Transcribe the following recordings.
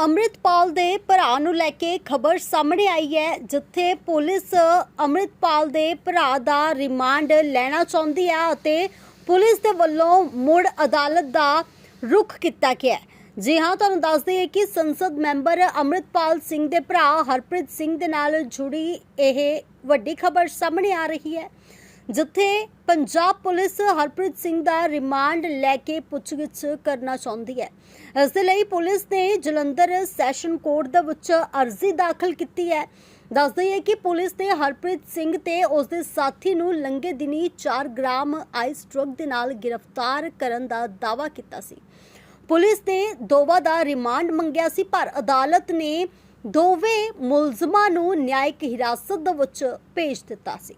ਅੰਮ੍ਰਿਤਪਾਲ ਦੇ ਭਰਾ ਨੂੰ ਲੈ ਕੇ ਖਬਰ ਸਾਹਮਣੇ ਆਈ ਹੈ, ਜਿੱਥੇ ਪੁਲਿਸ ਅੰਮ੍ਰਿਤਪਾਲ ਦੇ ਭਰਾ ਦਾ ਰਿਮਾਂਡ ਲੈਣਾ ਚਾਹੁੰਦੀ ਹੈ ਅਤੇ ਪੁਲਿਸ ਦੇ ਵੱਲੋਂ ਮੁੜ ਅਦਾਲਤ ਦਾ ਰੁਖ ਕੀਤਾ ਗਿਆ ਜੀ ਹਾਂ, ਤੁਹਾਨੂੰ ਦੱਸ ਦਈਏ ਕਿ ਸੰਸਦ ਮੈਂਬਰ ਅੰਮ੍ਰਿਤਪਾਲ ਸਿੰਘ ਦੇ ਭਰਾ ਹਰਪ੍ਰੀਤ ਸਿੰਘ ਦੇ ਨਾਲ ਜੁੜੀ ਇਹ ਵੱਡੀ ਖਬਰ ਸਾਹਮਣੇ ਆ ਰਹੀ ਹੈ। ਜਿੱਥੇ ਪੰਜਾਬ ਪੁਲਿਸ ਹਰਪ੍ਰੀਤ ਸਿੰਘ ਦਾ ਰਿਮਾਂਡ ਲੈ ਕੇ ਪੁੱਛਗਿੱਛ ਕਰਨਾ ਚਾਹੁੰਦੀ ਹੈ। ਇਸ ਦੇ ਲਈ ਪੁਲਿਸ ਨੇ ਜਲੰਧਰ ਸੈਸ਼ਨ ਕੋਰਟ ਦੇ ਵਿੱਚ ਅਰਜ਼ੀ ਦਾਖਲ ਕੀਤੀ ਹੈ। ਦੱਸ ਦਈਏ ਕਿ ਪੁਲਿਸ ਨੇ ਹਰਪ੍ਰੀਤ ਸਿੰਘ ਤੇ ਉਸ ਦੇ ਸਾਥੀ ਨੂੰ ਲੰਗੇ ਦਿਨੀ 4 ਗ੍ਰਾਮ ਆਈਸ ਡਰੱਗ ਦੇ ਨਾਲ ਗ੍ਰਿਫਤਾਰ ਕਰਨ ਦਾ ਦਾਅਵਾ ਕੀਤਾ ਸੀ। ਪੁਲਿਸ ਨੇ ਦੋਵਾਂ ਦਾ ਰਿਮਾਂਡ ਮੰਗਿਆ ਸੀ, ਪਰ ਅਦਾਲਤ ਨੇ ਦੋਵੇਂ ਮੁਲਜ਼ਮਾਂ ਨੂੰ ਨਿਆਇਕ ਹਿਰਾਸਤ ਦੇ ਵਿੱਚ ਭੇਜ ਦਿੱਤਾ ਸੀ।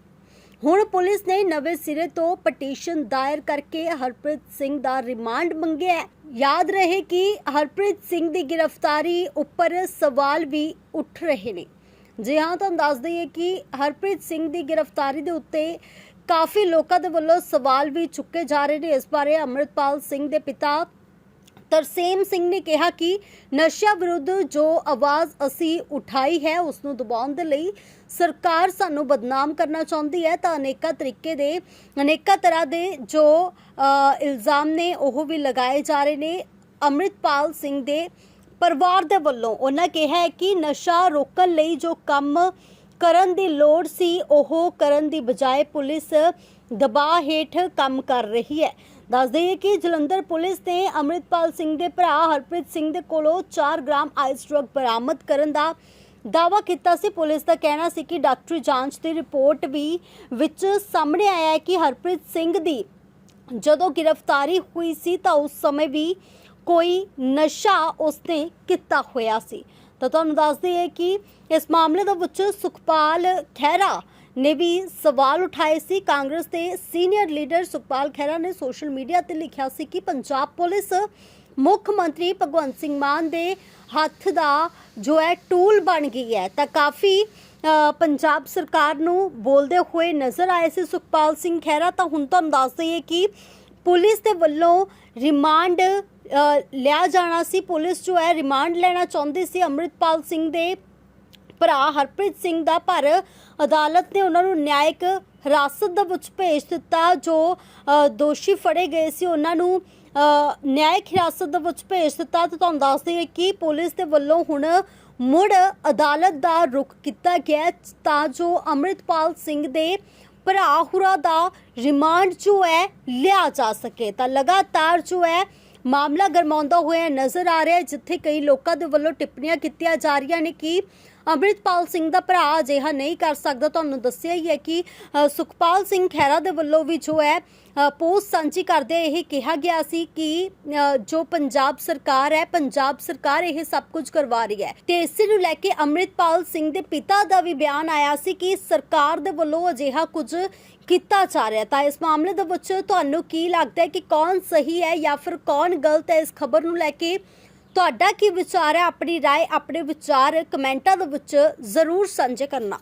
ਹੁਣ ਪੁਲਿਸ ਨੇ ਨਵੇਂ ਸਿਰੇ ਤੋਂ ਪਟੀਸ਼ਨ ਦਾਇਰ ਕਰਕੇ ਹਰਪ੍ਰੀਤ ਸਿੰਘ ਦਾ ਰਿਮਾਂਡ ਮੰਗਿਆ ਹੈ। ਯਾਦ ਰਹੇ ਕਿ ਹਰਪ੍ਰੀਤ ਸਿੰਘ ਦੀ ਗ੍ਰਿਫਤਾਰੀ ਉੱਪਰ ਸਵਾਲ ਵੀ ਉੱਠ ਰਹੇ ਨੇ। ਜੀ ਹਾਂ, ਤੁਹਾਨੂੰ ਦੱਸ ਦਈਏ ਕਿ ਹਰਪ੍ਰੀਤ ਸਿੰਘ ਦੀ ਗ੍ਰਿਫਤਾਰੀ ਦੇ ਉੱਤੇ ਕਾਫੀ ਲੋਕਾਂ ਦੇ ਵੱਲੋਂ ਸਵਾਲ ਵੀ ਚੁੱਕੇ ਜਾ ਰਹੇ ਨੇ। ਇਸ ਬਾਰੇ ਅੰਮ੍ਰਿਤਪਾਲ ਸਿੰਘ ਦੇ ਪਿਤਾ ਤਰਸੇਮ ਸਿੰਘ ਨੇ ਕਿਹਾ ਕਿ ਨਸ਼ਾ ਵਿਰੁੱਧ ਜੋ ਆਵਾਜ਼ ਅਸੀਂ ਉਠਾਈ ਹੈ, ਉਸ ਨੂੰ ਦਬਾਉਣ ਦੇ ਲਈ ਸਰਕਾਰ ਸਾਨੂੰ ਬਦਨਾਮ ਕਰਨਾ ਚਾਹੁੰਦੀ ਹੈ। ਤਾਂ ਅਨੇਕਾਂ ਤਰੀਕੇ ਦੇ, ਅਨੇਕਾਂ ਤਰ੍ਹਾਂ ਦੇ ਜੋ ਇਲਜ਼ਾਮ ਨੇ ਉਹ ਵੀ ਲਗਾਏ ਜਾ ਰਹੇ ਨੇ। ਅੰਮ੍ਰਿਤਪਾਲ ਸਿੰਘ ਦੇ ਪਰਿਵਾਰ ਦੇ ਵੱਲੋਂ ਉਹਨਾਂ ਕਿਹਾ ਹੈ ਕਿ ਨਸ਼ਾ ਰੋਕਣ ਲਈ ਜੋ ਕੰਮ ਕਰਨ ਦੀ ਲੋੜ ਸੀ, ਉਹ ਕਰਨ ਦੀ ਬਜਾਏ ਪੁਲਿਸ ਦਬਾਅ ਹੇਠ ਕੰਮ ਕਰ ਰਹੀ ਹੈ। ਦੱਸ ਦਈਏ ਕਿ ਜਲੰਧਰ ਪੁਲਿਸ ਨੇ ਅੰਮ੍ਰਿਤਪਾਲ ਸਿੰਘ ਦੇ ਭਰਾ ਹਰਪ੍ਰੀਤ ਸਿੰਘ ਦੇ ਕੋਲੋਂ 4 ਗ੍ਰਾਮ ਆਈਸ ਡਰੱਗ ਬਰਾਮਦ ਕਰਨ ਦਾ ਦਾਅਵਾ ਕੀਤਾ ਸੀ। ਪੁਲਿਸ ਦਾ ਕਹਿਣਾ ਸੀ ਕਿ ਡਾਕਟਰੀ ਜਾਂਚ ਦੀ ਰਿਪੋਰਟ ਵੀ ਵਿੱਚ ਸਾਹਮਣੇ ਆਇਆ ਹੈ ਕਿ ਹਰਪ੍ਰੀਤ ਸਿੰਘ ਦੀ ਜਦੋਂ ਗ੍ਰਿਫਤਾਰੀ ਹੋਈ ਸੀ ਤਾਂ ਉਸ ਸਮੇਂ ਵੀ ਕੋਈ ਨਸ਼ਾ ਉਸਨੇ ਕੀਤਾ ਹੋਇਆ ਸੀ। ਤਾਂ ਤੁਹਾਨੂੰ ਦੱਸ ਦਈਏ ਕਿ ਇਸ ਮਾਮਲੇ ਦੇ ਵਿੱਚ ਸੁਖਪਾਲ ਖਹਿਰਾ ਨੇ ਵੀ ਸਵਾਲ ਉਠਾਏ ਸੀ। ਕਾਂਗਰਸ ਦੇ ਸੀਨੀਅਰ ਲੀਡਰ ਸੁਖਪਾਲ ਖਹਿਰਾ ਨੇ ਸੋਸ਼ਲ ਮੀਡੀਆ ਤੇ ਲਿਖਿਆ ਸੀ ਕਿ ਪੰਜਾਬ ਪੁਲਿਸ ਮੁੱਖ ਮੰਤਰੀ ਭਗਵੰਤ ਸਿੰਘ ਮਾਨ ਦੇ ਹੱਥ ਦਾ ਜੋ ਹੈ ਟੂਲ ਬਣ ਗਈ ਹੈ। ਤਾਂ ਕਾਫੀ ਪੰਜਾਬ ਸਰਕਾਰ ਨੂੰ ਬੋਲਦੇ ਹੋਏ ਨਜ਼ਰ ਆਏ ਸੀ ਸੁਖਪਾਲ ਸਿੰਘ ਖਹਿਰਾ। ਤਾਂ ਹੁਣ ਤੁਹਾਨੂੰ ਦੱਸ ਦਈਏ ਕਿ ਪੁਲਿਸ ਦੇ ਵੱਲੋਂ ਰਿਮਾਂਡ ਲਿਆ ਜਾਣਾ ਸੀ। ਪੁਲਿਸ ਜੋ ਹੈ ਰਿਮਾਂਡ ਲੈਣਾ ਚਾਹੁੰਦੀ ਸੀ। ਅੰਮ੍ਰਿਤਪਾਲ ਸਿੰਘ ਦੇ ਭਰਾ ਹਰਪ੍ਰੀਤ ਸਿੰਘ ਦਾ, ਪਰ ਅਦਾਲਤ ਨੇ ਉਹਨਾਂ ਨੂੰ ਨਿਆਇਕ ਹਿਰਾਸਤ ਦੇ ਵਿੱਚ ਭੇਜ ਦਿੱਤਾ, ਜੋ ਦੋਸ਼ੀ ਫੜੇ ਗਏ ਸੀ। ਉਹਨਾਂ ਨੂੰ ਨਿਆਇਕ ਹਿਰਾਸਤ ਦੇ ਵਿੱਚ ਭੇਜ ਦਿੱਤਾ ਤੇ ਤੁਹਾਨੂੰ ਦੱਸ ਦਈਏ ਕਿ ਪੁਲਿਸ ਦੇ ਵੱਲੋਂ ਹੁਣ ਮੁੜ ਅਦਾਲਤ ਦਾ ਰੁਖ ਕੀਤਾ ਗਿਆ ਤਾਂ ਜੋ ਅੰਮ੍ਰਿਤਪਾਲ ਸਿੰਘ ਦੇ ਭਰਾ ਹੁਰਾ ਦਾ ਰਿਮਾਂਡ ਜੋ ਹੈ, ਲਿਆ ਜਾ ਸਕੇ। ਤਾਂ ਲਗਾਤਾਰ ਜੋ ਹੈ, ਮਾਮਲਾ ਗਰਮਾਉਂਦਾ ਹੋਇਆ ਨਜ਼ਰ ਆ ਰਿਹਾ ਜਿੱਥੇ ਕਈ ਲੋਕਾਂ ਦੇ ਵੱਲੋਂ ਟਿੱਪਣੀਆਂ ਕੀਤੀਆਂ ਜਾ ਰਹੀਆਂ ਨੇ ਕਿ ਅੰਮ੍ਰਿਤਪਾਲ ਸਿੰਘ ਦਾ ਭਰਾ ਅਜਿਹਾ ਨਹੀਂ ਕਰ ਸਕਦਾ। ਤੁਹਾਨੂੰ ਦੱਸਿਆ ਹੀ ਹੈ ਕਿ ਸੁਖਪਾਲ ਸਿੰਘ ਖਹਿਰਾ ਦੇ ਵੱਲੋਂ ਵੀ ਜੋ ਹੈ ਪੋਸਟ ਸਾਂਝੀ ਕਰਦੇ ਇਹ ਕਿਹਾ ਗਿਆ ਸੀ ਕਿ ਜੋ ਪੰਜਾਬ ਸਰਕਾਰ ਹੈ, ਪੰਜਾਬ ਸਰਕਾਰ ਇਹ ਸਭ ਕੁਝ ਕਰਵਾ ਰਹੀ ਹੈ। ਤੇ ਇਸੇ ਨੂੰ ਲੈ ਕੇ ਅੰਮ੍ਰਿਤਪਾਲ ਸਿੰਘ ਦੇ ਪਿਤਾ ਦਾ ਵੀ ਬਿਆਨ ਆਇਆ ਸੀ ਕਿ ਸਰਕਾਰ ਦੇ ਵੱਲੋਂ ਅਜਿਹਾ ਕੁਝ ਕੀਤਾ ਜਾ ਰਿਹਾ ਤਾਂ ਇਸ ਮਾਮਲੇ ਦੇ ਵਿੱਚ ਤੁਹਾਨੂੰ ਕੀ ਲੱਗਦਾ ਹੈ ਕਿ ਕੌਣ ਸਹੀ ਹੈ ਜਾਂ ਫਿਰ ਕੌਣ ਗਲਤ ਹੈ? ਇਸ ਖਬਰ ਨੂੰ ਲੈ ਕੇ ਤੁਹਾਡਾ ਕੀ ਵਿਚਾਰ ਹੈ ਆਪਣੀ رائے ਆਪਣੇ ਵਿਚਾਰ ਕਮੈਂਟਾਂ ਦੇ ਵਿੱਚ ਜ਼ਰੂਰ ਸਾਂਝੇ ਕਰਨਾ